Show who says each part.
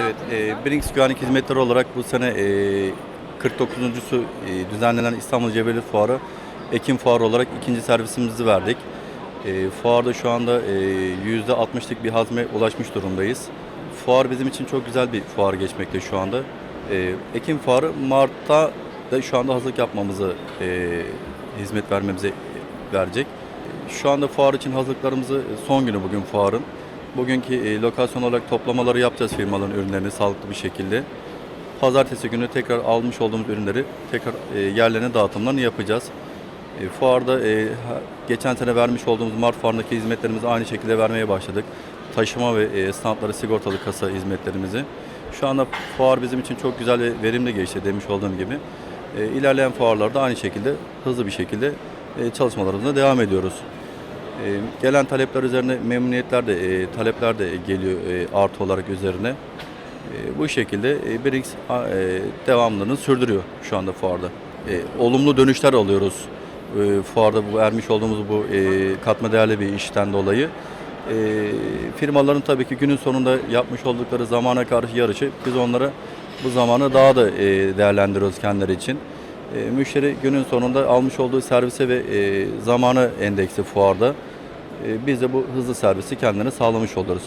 Speaker 1: Evet, e, Brinks Güvenlik Hizmetleri olarak bu sene e, 49.sü e, düzenlenen İstanbul Cebeli Fuarı Ekim Fuarı olarak ikinci servisimizi verdik. E, fuarda şu anda e, %60'lık bir hazme ulaşmış durumdayız. Fuar bizim için çok güzel bir fuar geçmekte şu anda. E, Ekim Fuarı Mart'ta da şu anda hazırlık yapmamızı, e, hizmet vermemize verecek. Şu anda fuar için hazırlıklarımızı son günü bugün fuarın. Bugünkü e, lokasyon olarak toplamaları yapacağız firmaların ürünlerini sağlıklı bir şekilde. Pazartesi günü tekrar almış olduğumuz ürünleri tekrar e, yerlerine dağıtımlarını yapacağız. E, fuarda geçen sene vermiş olduğumuz Mart fuarındaki hizmetlerimizi aynı şekilde vermeye başladık. Taşıma ve standları sigortalı kasa hizmetlerimizi. Şu anda fuar bizim için çok güzel ve verimli geçti demiş olduğum gibi. İlerleyen fuarlarda aynı şekilde hızlı bir şekilde çalışmalarımıza devam ediyoruz. E, gelen talepler üzerine memnuniyetler de e, talepler de geliyor e, artı olarak üzerine. E, bu şekilde BRICS devamlılığını sürdürüyor şu anda fuarda. Olumlu dönüşler alıyoruz fuarda bu vermiş olduğumuz bu katma değerli bir işten dolayı. Firmaların tabii ki günün sonunda yapmış oldukları zamana karşı yarışı biz onlara bu zamanı daha da değerlendiriyoruz kendileri için. E, müşteri günün sonunda almış olduğu servise ve e, zamanı endeksi fuarda. E, biz de bu hızlı servisi kendine sağlamış oluruz.